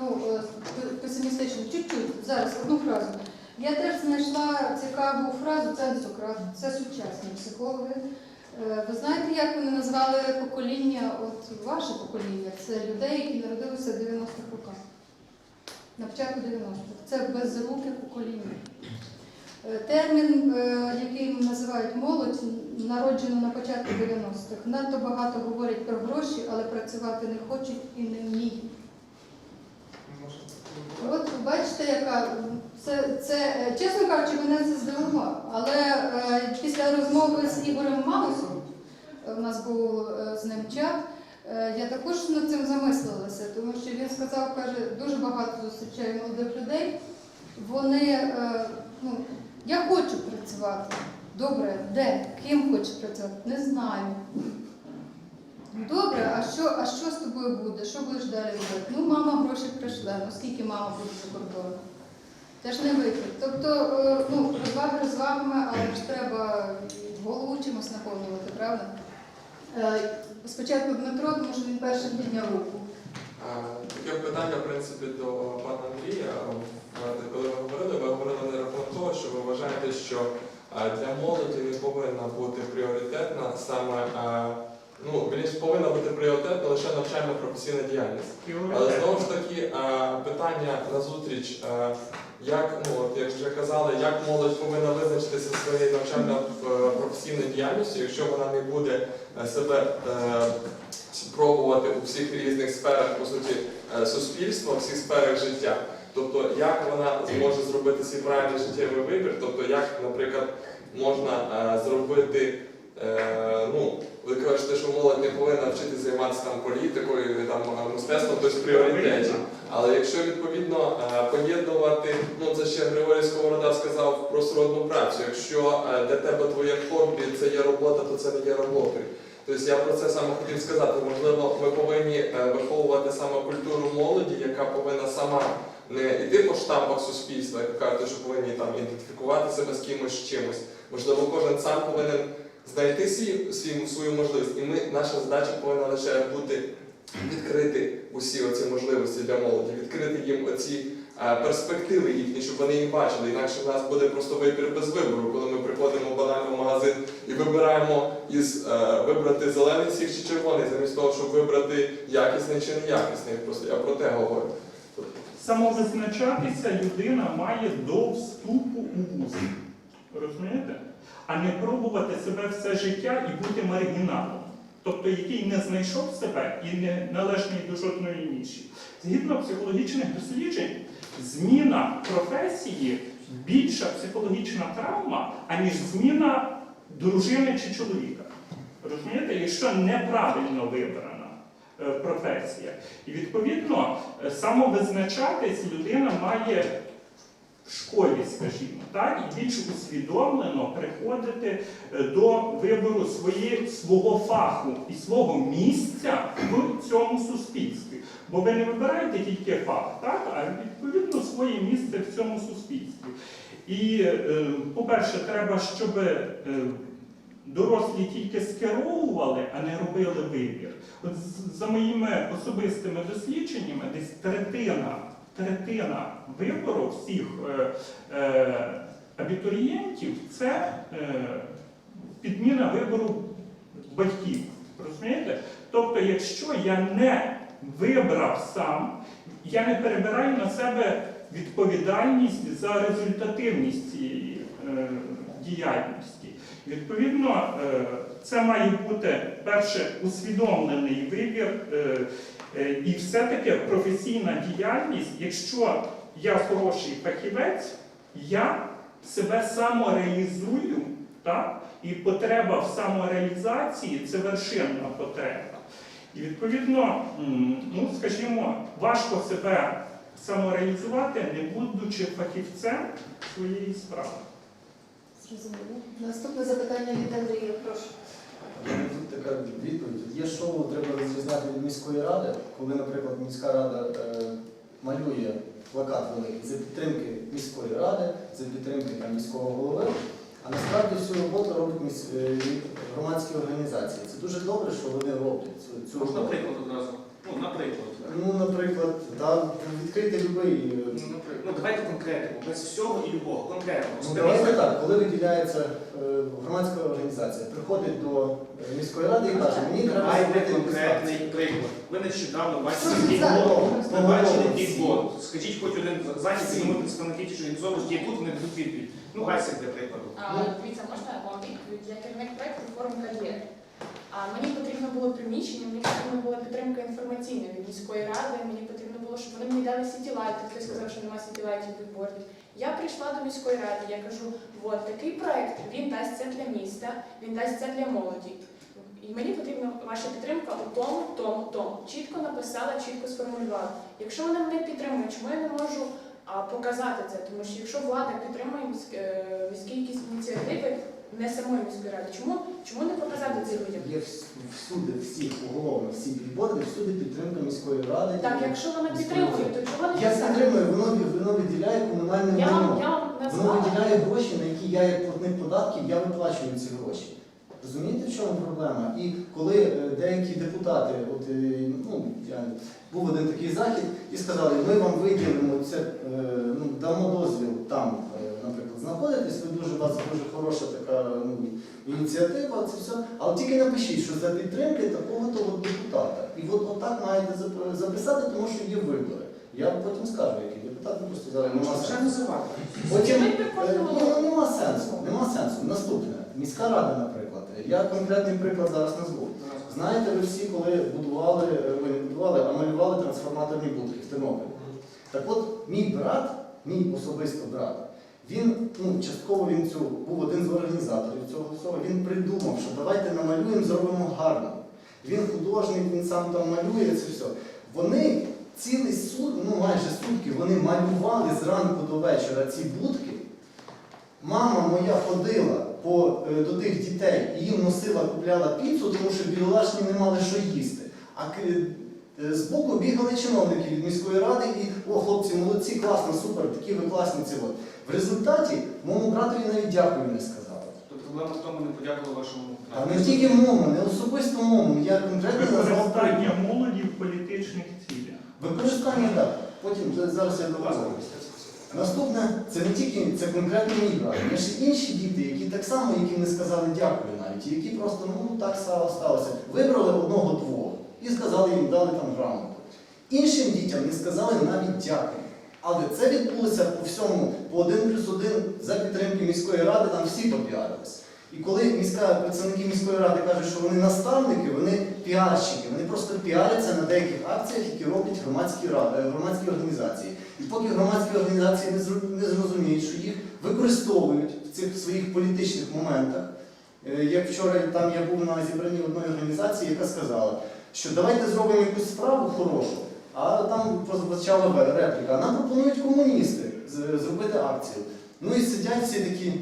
ну, е, п- песимістичний. Чуть-чуть, зараз одну фразу. Я теж знайшла цікаву фразу, це не Сократ, це сучасні психологи. Е, Ви знаєте, як вони назвали покоління, от ваше покоління, це людей, які народилися в 90-х роках. На початку 90-х. Це безруке покоління. Е, Термін, який називають молодь, народжено на початку 90-х. Надто багато говорять про гроші, але працювати не хочуть і не вміють. От бачите, яка це, це е, чесно кажучи, мене це здивувало. Але е, після розмови з Ігорем Маусом, е, у нас був е, з ним чат, е, я також над цим замислилася, тому що він сказав, каже, дуже багато зустрічаю молодих людей. Вони, е, ну, я хочу працювати. Добре, де? Ким хочу працювати? Не знаю. Добре, а що, а що з тобою буде? Що будеш далі робити? Ну, мама гроші прийшла, ну скільки мама буде за кордоном? Це ж не вихід. Тобто, е, ну, розваги розвагами, але ж треба і голову чимось наповнювати, правда? Е, Спочатку Дмитро, тому що він першим підняв руку. Таке питання, в принципі, до пана Андрія. Е, Коли ви говорили, ви говорили на рахунок того, що ви вважаєте, що для молоді не повинна бути пріоритетна саме, ну, вірніше, повинна бути пріоритетна лише навчальна професійна діяльність. Але знову ж таки, е, питання на зустріч, е, як, ну, от, як вже казали, як молодь повинна визначитися своєю навчально-професійною діяльністю, якщо вона не буде е, себе е, пробувати у всіх різних сферах, по суті, суспільства, у всіх сферах життя. Тобто, як вона зможе зробити свій правильний життєвий вибір, тобто, як, наприклад, можна зробити, ну, ви кажете, що молодь не повинна вчити займатися там політикою, там мистецтвом, тобто пріоритетів. Але якщо відповідно е, поєднувати, ну це ще Григорій Сковорода сказав про сродну працю. Якщо е, для тебе твоє хобі це є робота, то це не є роботою. Тобто я про це саме хотів сказати. Можливо, ми повинні е, виховувати саме культуру молоді, яка повинна сама не йти по штампах суспільства, як ви кажете, що повинні там ідентифікувати себе з кимось чимось. Можливо, кожен сам повинен знайти свій, свій, свою можливість. І ми, наша задача повинна лише бути відкрити усі оці можливості для молоді, відкрити їм оці е, перспективи їхні, щоб вони їх бачили. Інакше в нас буде просто вибір без вибору, коли ми приходимо банально в магазин і вибираємо із е, вибрати зелений сік чи червоний, замість того, щоб вибрати якісний чи неякісний. Просто я про те говорю. Самовизначатися людина має до вступу у вуз. Розумієте? А не пробувати себе все життя і бути маргіналом. Тобто, який не знайшов себе і не належний до жодної ніші. Згідно психологічних досліджень, зміна професії більша психологічна травма, аніж зміна дружини чи чоловіка. Розумієте, якщо неправильно вибрана е, професія. І відповідно е, самовизначатись людина має школі, скажімо, так, і більш усвідомлено приходити е, до вибору своє, свого фаху і свого місця в цьому суспільстві. Бо ви не вибираєте тільки фах, так, а відповідно своє місце в цьому суспільстві. І, е, по-перше, треба, щоб е, дорослі тільки скеровували, а не робили вибір. От за моїми особистими дослідженнями, десь третина, третина вибору всіх е, е, абітурієнтів це е, підміна вибору батьків. Розумієте? Тобто, якщо я не вибрав сам, я не перебираю на себе відповідальність за результативність цієї е, діяльності. Відповідно, е, це має бути перше усвідомлений вибір, е, і все-таки професійна діяльність, якщо я хороший фахівець, я себе самореалізую, так? і потреба в самореалізації це вершинна потреба. І відповідно, ну скажімо, важко себе самореалізувати, не будучи фахівцем своєї справи. Зрозуміло. Наступне запитання від Андрія, прошу. Така відповідь. Є шоу, треба розрізняти від міської ради, коли, наприклад, міська рада е, малює плакат великий за підтримки міської ради, за підтримки там, міського голови. А насправді всю роботу роблять міс... е, громадські організації. Це дуже добре, що вони роблять цю, цю роботу. Наприклад, одразу? Ну, наприклад. Ну, наприклад, да, відкрити любий. е, Ну, наприклад, ну давайте конкретно, без всього і любого. Конкретно. Ну, давайте так, коли виділяється е, громадська організація, приходить до е, міської ради і каже, мені треба Давайте зробити конкретний приклад. Ви нещодавно бачили Просто який зараз. Ви бачили Всі. Скажіть хоч один захід, коли ми представники ті, що організовують, є тут, вони дадуть відповідь. Ну, Гайсик, для прикладу. А, Дивіться, можна вам відповідь? Я керівник проекту форум кар'єри. А мені потрібно було приміщення, мені потрібна була підтримка інформаційна від міської ради. Мені потрібно було, щоб вони мені дали сітілайти. Хтось сказав, що немає сітілайтів бікбордів. Я прийшла до міської ради. Я кажу, от такий проект він дасть це для міста, він дасть це для молоді. І мені потрібна ваша підтримка у тому, тому, тому. Чітко написала, чітко сформулювала. Якщо вони мене підтримують, чому я не можу а, показати це? Тому що якщо влада підтримує е, міські якісь ініціативи, не самої міської ради, чому, чому не показати це людям? Є всюди, всіх поголовно, всі білборди, всюди підтримка міської ради. Так, якщо вони підтримують, то чого не Я підтримую, воно, воно виділяє комунальне Я майно. я вам Воно виділяє гроші, на які я як платник податків, я виплачую ці гроші. Розумієте, в чому проблема? І коли е, деякі депутати, от, е, ну, я, був один такий захід, і сказали, ми вам виділимо це, е, ну, дамо дозвіл там, знаходитись, ви дуже у вас дуже хороша така ну, ініціатива, це все. Але тільки напишіть, що за підтримки такого-то от депутата. І от отак маєте записати, тому що є вибори. Я потім скажу, який депутат, просто зараз нема сенсу. Потім е, ну, нема сенсу. Нема сенсу. Наступне. Міська рада, наприклад. Я конкретний приклад зараз назву. Знаєте, ви всі, коли будували, е, ви не будували, а малювали трансформаторні будки в Тернополі. Так от, мій брат, мій особисто брат, він, ну, частково він цю, був один з організаторів цього всього, він придумав, що давайте намалюємо, зробимо гарно. Він художник, він сам там малює це все. Вони цілий суд, ну майже сутки, вони малювали зранку до вечора ці будки. Мама моя ходила по, е, до тих дітей і їм носила, купляла піцу, тому що білолашні не мали що їсти. А е, збоку бігали чиновники від міської ради і о, хлопці, молодці, класно, супер, такі ви класні ці от. В результаті моєму братові навіть дякую не сказали. Тобто проблема в тому, не подякували вашому. А не тільки мому, не особисто мому. Я конкретно назвав Використання приклад. молоді в політичних цілях. Використання так. Потім це- зараз я довожу. Наступне, це не тільки це конкретно мій брат. Є ще інші діти, які так само, яким не сказали дякую навіть, і які просто ну так стало- сталося. Вибрали одного-двох і сказали їм, дали там грамоту. Іншим дітям не сказали навіть дякую. Але це відбулося по всьому, по один плюс один за підтримки міської ради, там всі попіарились. І коли міська, представники міської ради кажуть, що вони наставники, вони піарщики, вони просто піаряться на деяких акціях, які роблять громадські, ради, громадські організації. І поки громадські організації не зрозуміють, що їх використовують в цих своїх політичних моментах. Е, Як вчора там я був на зібранні одної організації, яка сказала, що давайте зробимо якусь справу хорошу, а там прозвучала репліка. Нам пропонують комуністи зробити акцію. Ну і сидять всі такі.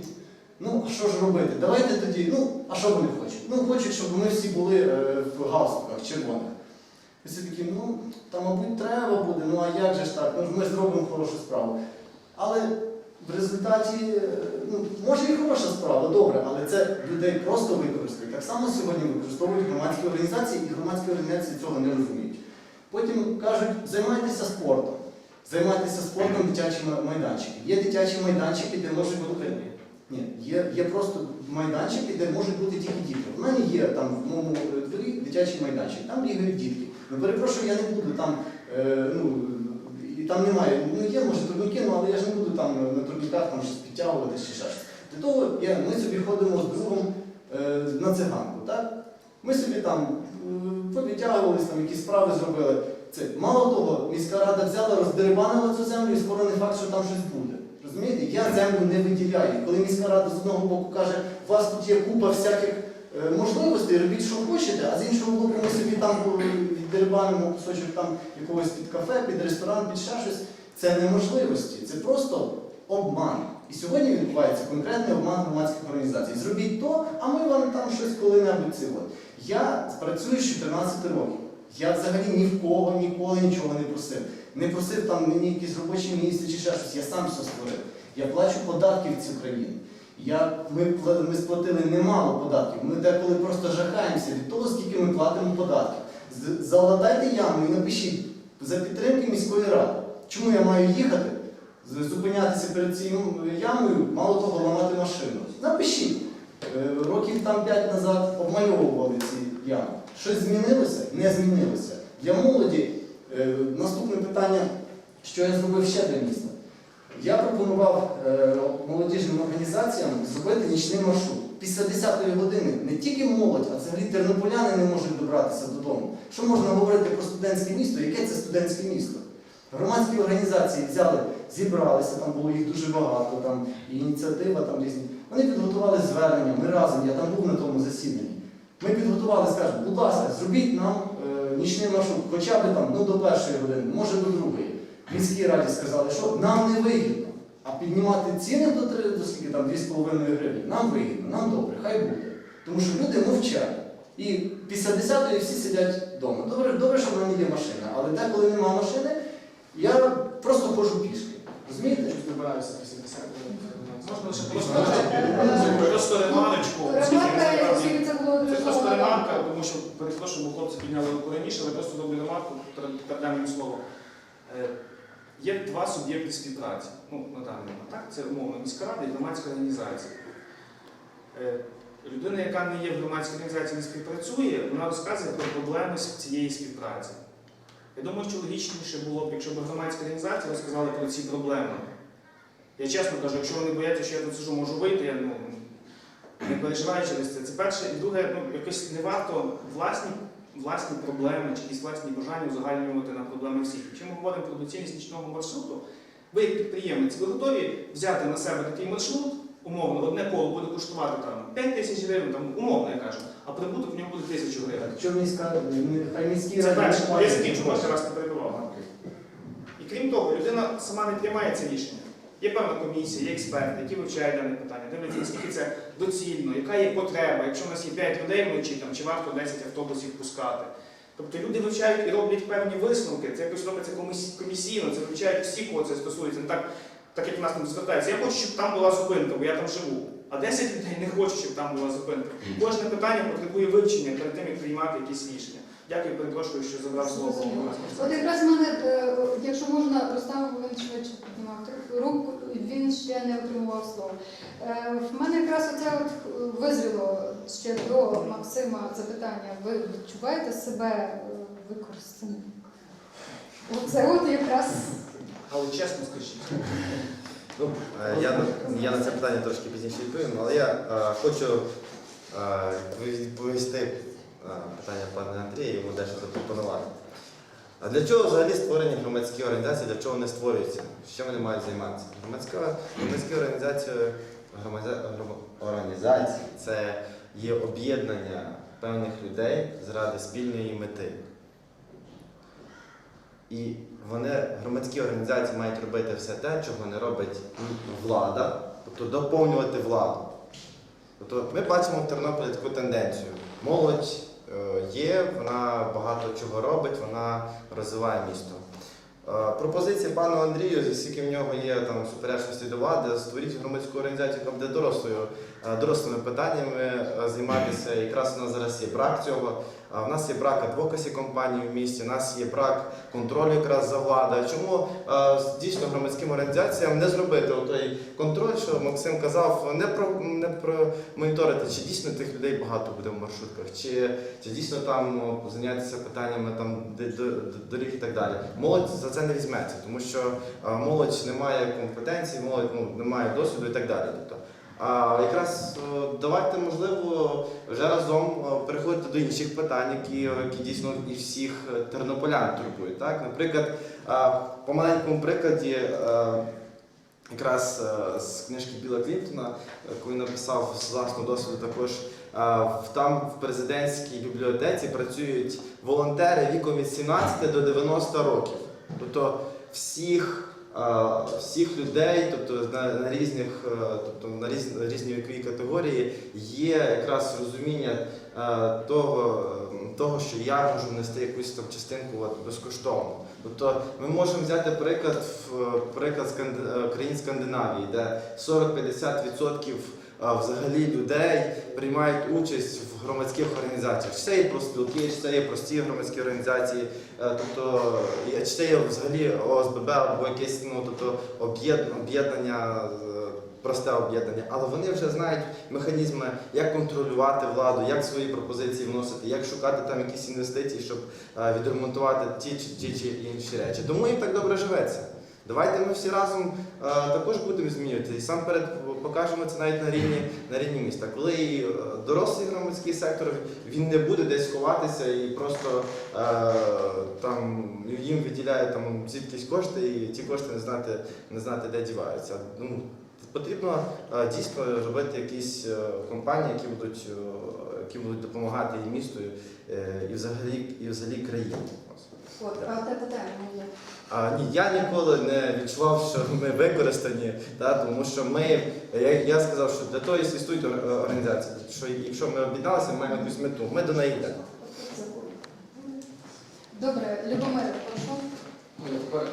Ну, а що ж робити? Давайте тоді, ну, а що вони хочуть? Ну, хочуть, щоб ми всі були е, в галстуках червоних. І всі такі, ну, та, мабуть, треба буде, ну а як же ж так? Ну, ми зробимо хорошу справу. Але в результаті, е, ну, може і хороша справа, добре, але це людей просто використають. Так само сьогодні використовують громадські організації, і громадські організації цього не розуміють. Потім кажуть, займайтеся спортом. Займайтеся спортом дитячі майданчики. Є дитячі майданчики, де можуть бути. Ні, є, є просто майданчики, де можуть бути тільки діти. У мене є там в моєму е, дворі дитячий майданчик, там бігають дітки. Ну перепрошую, я не буду там, е, ну, там немає, ну є, може, турніки, ну, але я ж не буду там на турніках там щось підтягувати чи щось. Для того я, ми собі ходимо з другом е, на циганку, так? Ми собі там е, повідтягувались, там якісь справи зробили. Це мало того, міська рада взяла, роздерибанила цю землю і скоро не факт, що там щось буде. Розумієте, я землю не виділяю. Коли міська рада з одного боку каже, у вас тут є купа всяких е, можливостей, робіть, що хочете, а з іншого боку, ми собі там е, кусочок там якогось під кафе, під ресторан, під ще щось. Це не можливості, це просто обман. І сьогодні відбувається конкретний обман громадських організацій. Зробіть то, а ми вам там щось коли-небудь це. Я працюю з 14 років. Я взагалі ні в кого ніколи нічого не просив. Не просив там мені якісь робочі місця чи ще щось. Я сам все створив. Я плачу податки в цю країну. Я, ми, ми сплатили немало податків. Ми деколи просто жахаємося від того, скільки ми платимо податків. З- Заладайте яму і напишіть, за підтримки міської ради. Чому я маю їхати, зупинятися перед цією ямою, мало того, ламати машину? Напишіть. Е, Років там 5 назад обмальовували ці ями. Щось змінилося? Не змінилося. Для молоді е, наступне питання, що я зробив ще для міста. Я пропонував е, молодіжним організаціям зробити нічний маршрут. Після 10-ї години не тільки молодь, а взагалі тернополяни не можуть добратися додому. Що можна говорити про студентське місто? Яке це студентське місто? Громадські організації взяли, зібралися, там було їх дуже багато, там і ініціатива там різні. Вони підготували звернення, ми разом, я там був на тому засіданні. Ми підготували, скажемо, будь ласка, зробіть нам е, нічний маршрут, хоча б там ну, до першої години, може до другої. Міській раді сказали, що нам не вигідно. А піднімати ціни до, до скільки там 2,5 гривні, нам вигідно, нам добре, хай буде. Тому що люди мовчать. І після 10-ї всі сидять вдома. Добре, добре, що в мене є машина, але те, коли нема машини, я просто ходжу пішки. Розумієте? Щось добираюся після 10 Можна просто ремарочку. це дуже просто ремарка, тому що перепрошую, бо хлопці підняли руку раніше, але просто роблю ремарку, передам їм слово. Є два суб'єкти співпраці. Ну, на даний момент, так? Це умовно міська рада і громадська організація. Е, Людина, яка не є в громадській організації, не співпрацює, вона розказує про проблеми з цієї співпраці. Я думаю, що логічніше було б, якщо б громадська організація розказала про ці проблеми. Я чесно кажу, якщо вони бояться, що я тут сиджу, можу вийти, я ну, не переживаю через це. Це перше. І друге, ну, якось не варто власні, власні проблеми чи якісь власні бажання узагальнювати на проблеми всіх. Якщо ми говоримо про доцільність нічного маршруту, ви як підприємець, ви готові взяти на себе такий маршрут, умовно, одне коло буде коштувати там 5 тисяч гривень, там, умовно я кажу, а прибуток в нього буде тисячу гривень. Що міська, міські Це перше, я закінчу, перший раз не перебував. І крім того, людина сама не приймає це рішення. Є певна комісія, є експерти, які вивчають дане питання, дивляться, наскільки це доцільно, яка є потреба, якщо в нас є 5 людей вночі, там, чи варто 10 автобусів пускати. Тобто люди вивчають і роблять певні висновки, це якось робиться комісійно, це вивчають всі, кого це стосується. Не так, так як в нас там звертається. Я хочу, щоб там була зупинка, бо я там живу. А 10 людей не хочуть, щоб там була зупинка. Кожне питання потребує вивчення перед тим, як приймати якісь рішення. Дякую, перепрошую, що забрав слово. От якраз в мене, е, якщо можна, Рустам швидше піднімав руку, він ще не отримував слово. Е, В мене якраз оце от е, визріло ще до Максима запитання. Ви відчуваєте себе використаним? Оце от якраз Але чесно скажіть. Ну, я, на- я на це питання трошки пізніше відповім, але я е, хочу е, відповісти питання пана Андрія, йому дещо запропонувати. А для чого взагалі створені громадські організації, для чого вони створюються? Що вони мають займатися? Громадська, громадські організації, громадя- гром- організації це є об'єднання певних людей заради спільної мети. І вони, громадські організації мають робити все те, чого не робить влада, тобто доповнювати владу. Тобто ми бачимо в Тернополі таку тенденцію. Молодь є, вона багато чого робить, вона розвиває місто. Е, Пропозиція пану Андрію, скільки в нього є там суперечності до влади, створіть громадську організацію, яка буде дорослою, е, дорослими питаннями е, займатися. Якраз у нас зараз є брак цього. А В нас є брак адвокасі компаній в місті, у нас є брак контролю якраз за владою. Чому е, дійсно громадським організаціям не зробити той контроль, що Максим казав, не про не про моніторити, чи дійсно тих людей багато буде в маршрутках, чи, чи дійсно там зайнятися питаннями там доріг і так далі. Молодь за це не візьметься, тому що е, молодь не має компетенції, молодь ну, не має досвіду і так далі. Тобто, а якраз давайте, можливо, вже разом переходити до інших питань, які, які дійсно і всіх е, тернополян турбують. Так? Наприклад, по маленькому прикладі, е, якраз е, з книжки Біла Клінтона, е, коли написав з власного досвіду також. Там в президентській бібліотеці працюють волонтери віком від 17 до 90 років. Тобто всіх всіх людей, тобто на, на різних, е, тобто на різ, різні вікові категорії є якраз розуміння е, того, того, що я можу внести якусь там частинку от, безкоштовно. Тобто ми можемо взяти приклад, в- приклад е, країн Скандинавії, де 40-50% е, взагалі людей приймають участь громадських організаціях. Чи це є профспілки, чи це є прості громадські організації, е, тобто чи це є взагалі ОСББ або якесь ну, тобто, об'єднання. е, Просте об'єднання, але вони вже знають механізми, як контролювати владу, як свої пропозиції вносити, як шукати там якісь інвестиції, щоб е, відремонтувати ті чи ті чи інші речі. Тому їм так добре живеться. Давайте ми всі разом е, також будемо змінювати. І сам перед покажемо це навіть на рівні, на рівні міста. Коли і, е, дорослий громадський сектор він не буде десь ховатися і просто е, там їм виділяють там звідкись кошти, і ті кошти не знати, не знати де діваються. Ну, потрібно е, дійсно робити якісь е, компанії, які будуть, які будуть допомагати і місту, і взагалі, і взагалі країні. От, а те питання моє. А, ні, я ніколи не відчував, що ми використані, та, тому що ми, я, я сказав, що для того і існують організації, що якщо ми об'єдналися, ми маємо якусь мету, ми до неї йдемо. Добре, Любомир, прошу. Ну, тепер,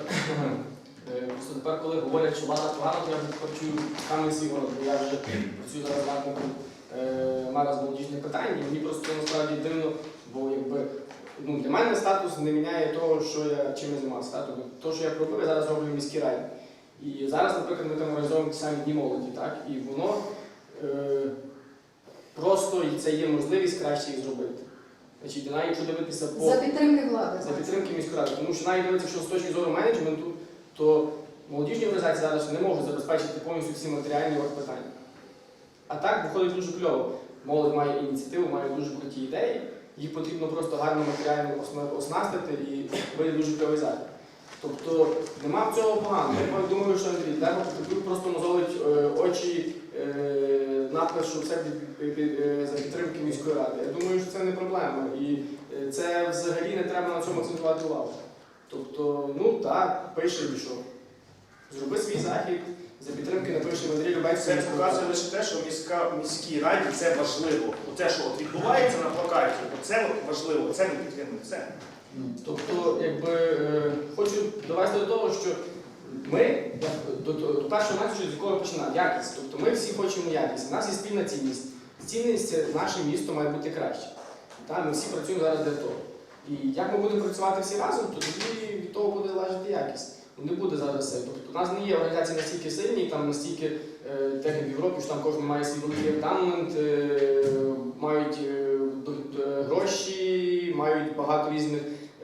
е, просто тепер, коли говорять, що влада погано, то я вже тепер чую камінь бо я вже працюю зараз радником е, мера з молодіжних питань, і мені просто насправді дивно, бо якби ну, для мене статус не міняє того, що я чим я займався. Так? Тобто, то, що я пробив, я зараз роблю в міській раді. І зараз, наприклад, ми там організовуємо ті самі дні молоді, так? і воно е, просто і це є можливість краще їх зробити. Значить, навіть якщо дивитися по За підтримки влади. за підтримки міської ради. Тому що навіть дивиться, що з точки зору менеджменту, то молодіжні організації зараз не можуть забезпечити повністю всі матеріальні питання. А так виходить дуже кльово. Молодь має ініціативу, має дуже круті ідеї, їх потрібно просто гарно матеріально оснастити і вийде дуже кльовий захід. Тобто нема в цього поганого. Я думаю, що Андрій, треба просто мозолить е, очі е, надпис, що під- е, за підтримки міської ради. Я думаю, що це не проблема. І це взагалі не треба на цьому акцентувати увагу. Тобто, ну так, пише і що. Зроби свій захід, за підтримки напише Андрій Любецький. Це показує лише те, що міська, в міській раді це важливо. Оце, що от відбувається на плакаті, це от важливо, це не підтримує. Це. Тобто, якби е, хочу довести до того, що ми до, до, до першого меседжу, з якого починав, якість. Тобто ми всі хочемо якість. У нас є спільна цінність. Цінність це наше місто має бути краще. Та, ми всі працюємо зараз для того. І як ми будемо працювати всі разом, то тоді від того буде залежати якість. Не буде зараз. Тобто у нас не є організації настільки сильні, там настільки е, так як в Європі, що там кожен має свій великий ентамент, е, мають е, гроші, мають багато різних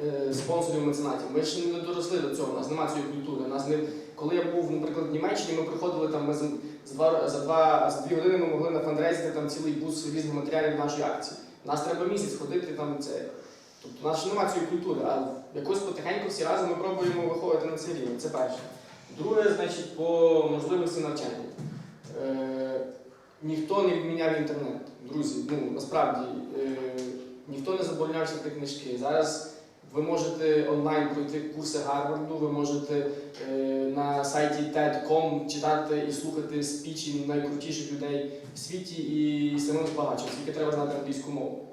е, спонсорів меценатів. Ми ще не доросли до цього, у нас немає цієї культури. У нас не коли я був, наприклад, в Німеччині, ми приходили там ми за, два за два за дві години. Ми могли нафандрейзити там цілий бус різних матеріалів нашої акції. Нас треба місяць ходити там це. Тобто у нас ще немає цієї культури, а якось потихеньку всі разом ми пробуємо виходити на цей рівень. Це перше. Друге, значить, по можливості навчання. Е, ніхто не відміняв інтернет. Друзі, ну насправді е, ніхто не забороняв читати книжки. Зараз ви можете онлайн пройти курси Гарварду, ви можете е, на сайті TED.com читати і слухати спічі найкрутіших людей в світі і самим збагачити, тільки треба знати англійську мову.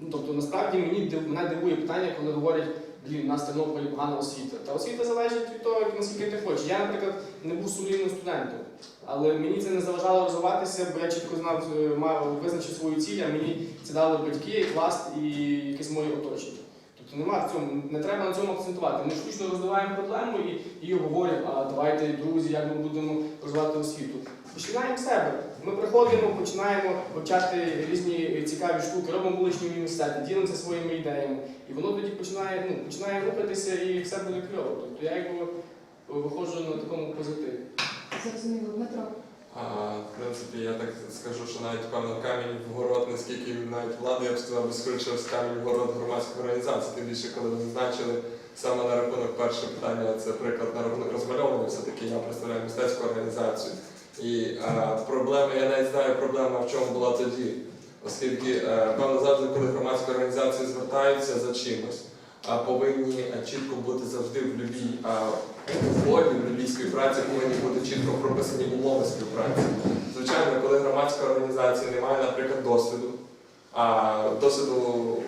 Ну, тобто, насправді мені мене дивує питання, коли говорять, блін, у нас Тернополі погана освіта. Та освіта залежить від того, наскільки ти хочеш. Я, наприклад, не був сумлінним студентом, але мені це не заважало розвиватися, бо я чітко знав, е, мав визначив свою ціль, а мені це дали батьки, клас і якесь моє оточення. Тобто нема в цьому, не треба на цьому акцентувати. Ми штучно розвиваємо проблему і її говоримо, а давайте, друзі, як ми будемо розвивати освіту. Починаємо себе. Ми приходимо, починаємо вивчати різні цікаві штуки, робимо вуличні університети, ділимося своїми ідеями. І воно тоді починає, ну, починає рухатися і все буде кльово. Тобто я якби виходжу на такому позитиві. Зрозуміло, Дмитро. А, в принципі, я так скажу, що навіть певно камінь в город, наскільки навіть влада, я б сказав, би скоріше з камінь в город громадських організацій, тим більше, коли ви зазначили саме на рахунок перше питання, це приклад на рахунок розмальовування. Все-таки я представляю мистецьку організацію. І а, проблема, я навіть знаю, проблема в чому була тоді. Оскільки, е, певно, завжди, коли громадські організації звертаються за чимось, а повинні е, чітко бути завжди в любій а, угоді, в любій співпраці повинні бути чітко прописані умови співпраці. Звичайно, коли громадська організація не має, наприклад, досвіду, а досвіду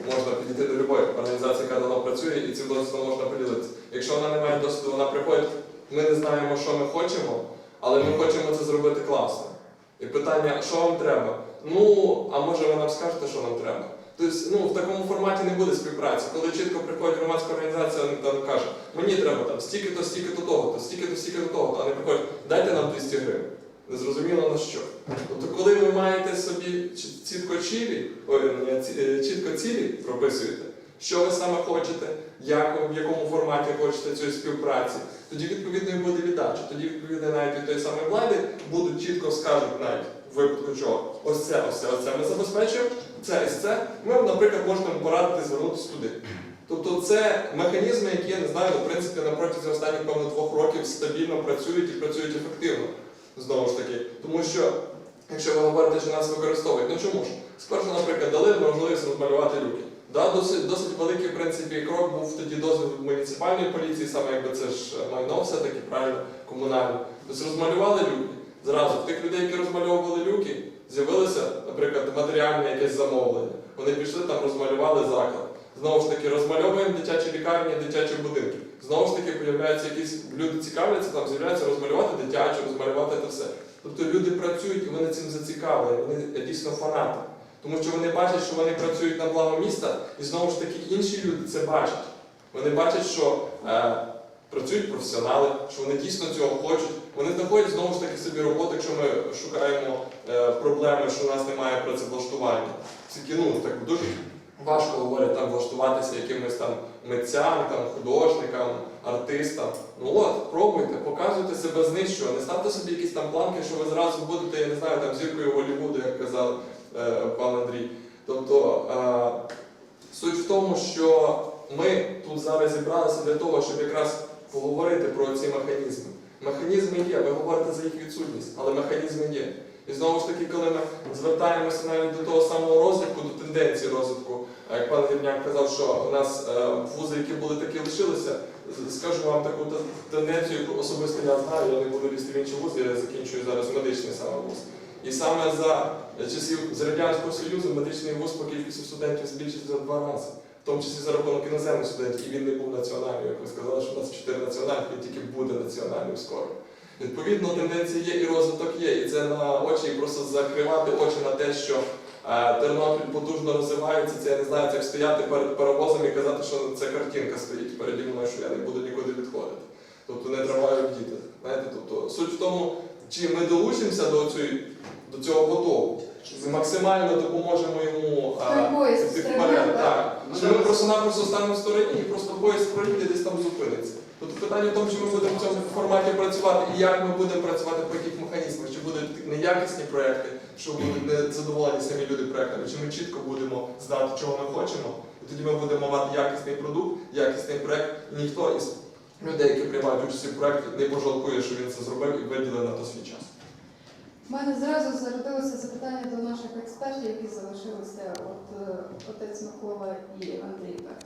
можна підійти до будь-якої організації, яка давно працює, і цим досвідом можна поділитися. Якщо вона не має досвіду, вона приходить, ми не знаємо, що ми хочемо, але ми хочемо це зробити класно. І питання, що вам треба? ну, а може ви нам скажете, що нам треба. Тобто, ну, в такому форматі не буде співпраці. Коли чітко приходить громадська організація, там каже, мені треба там стільки-то, стільки-то того, то стільки-то, стільки-то того, а не приходять, дайте нам 200 гривень. Незрозуміло на що. Тобто, коли ви маєте собі чітко цілі, ой, е, чітко цілі прописуєте, що ви саме хочете, як, в якому форматі хочете цієї співпраці, тоді відповідно і буде віддача. Тоді відповідно навіть від тої самої влади будуть чітко скажуть навіть в випадку чого, ось це, ось це, ось це ми забезпечуємо, це і це. Ми, наприклад, можемо порадити звернутися туди. Тобто це механізми, які я не знаю, в принципі, на протязі останніх певно двох років стабільно працюють і працюють ефективно. Знову ж таки, тому що якщо ви говорите, що нас використовують, ну чому ж? Спершу, наприклад, дали можливість розмалювати люки. Да, досить, досить великий в принципі крок був тоді дозвіл муніципальної поліції, саме якби це ж майно все-таки правильно комунальне. Тобто розмалювали люки. Зразу тих людей, які розмальовували люки, з'явилося, наприклад, матеріальне якесь замовлення. Вони пішли там, розмалювали заклад. Знову ж таки, розмальовуємо дитячі лікарні, дитячі будинки. Знову ж таки, появляються якісь люди цікавляться, там з'являється розмалювати дитячу, розмалювати це все. Тобто люди працюють і вони цим зацікавлені, вони дійсно фанати. Тому що вони бачать, що вони працюють на благо міста, і знову ж таки інші люди це бачать. Вони бачать, що е, працюють професіонали, що вони дійсно цього хочуть. Вони знаходять знову ж таки собі роботу, якщо ми шукаємо е, проблеми, що у нас немає працевлаштування. Тільки ну так дуже важко говорять там влаштуватися якимось там митцям, там художникам, артистам. Ну от, пробуйте, показуйте себе знищує, не ставте собі якісь там планки, що ви зразу будете, я не знаю, там зіркою Голлівуду, як казав е, пан Андрій. Тобто е, суть в тому, що ми тут зараз зібралися для того, щоб якраз поговорити про ці механізми. Механізми є, ви говорите за їх відсутність, але механізми є. І знову ж таки, коли ми звертаємося навіть до того самого розвитку, до тенденції розвитку, як пан Гірняк казав, що у нас е, вузи, які були такі лишилися, скажу вам таку тенденцію, яку особисто я знаю, я не буду лізти в інші вузи, я закінчую зараз медичний саме вуз. І саме за часів з Радянського Союзу медичний вуз по кількості студентів збільшився в два рази, в тому числі за рахунок іноземних студентів, і він не був національним, як ви сказали, що у нас чотири національних, він тільки буде національним скоро. Відповідно, тенденції є і розвиток є, і це на очі, і просто закривати очі на те, що е, Тернопіль потужно розвивається, це я не знаю, як стояти перед паровозом і казати, що це картинка стоїть переді мною, що я не буду нікуди відходити. Тобто не триваю діти. Знаєте, тобто суть в тому, чи ми долучимося до, цієї, до цього потоку, чи ми максимально допоможемо йому? Так. Чи ми просто-напросто станемо в стороні і просто поїзд проїде десь там зупиниться. Тобто питання в тому, чи ми будемо в цьому форматі працювати і як ми будемо працювати по яких механізмах, чи будуть неякісні проекти, що будуть не задоволені самі люди проектами, чи ми чітко будемо знати, чого ми хочемо, і тоді ми будемо мати якісний продукт, якісний проект, і ніхто із людей, які приймають участь у проекті, не пожалкує, що він це зробив і виділив на то свій час. У мене зразу зародилося запитання до наших експертів, які залишилися, от е, отець Микола і Андрій. Так.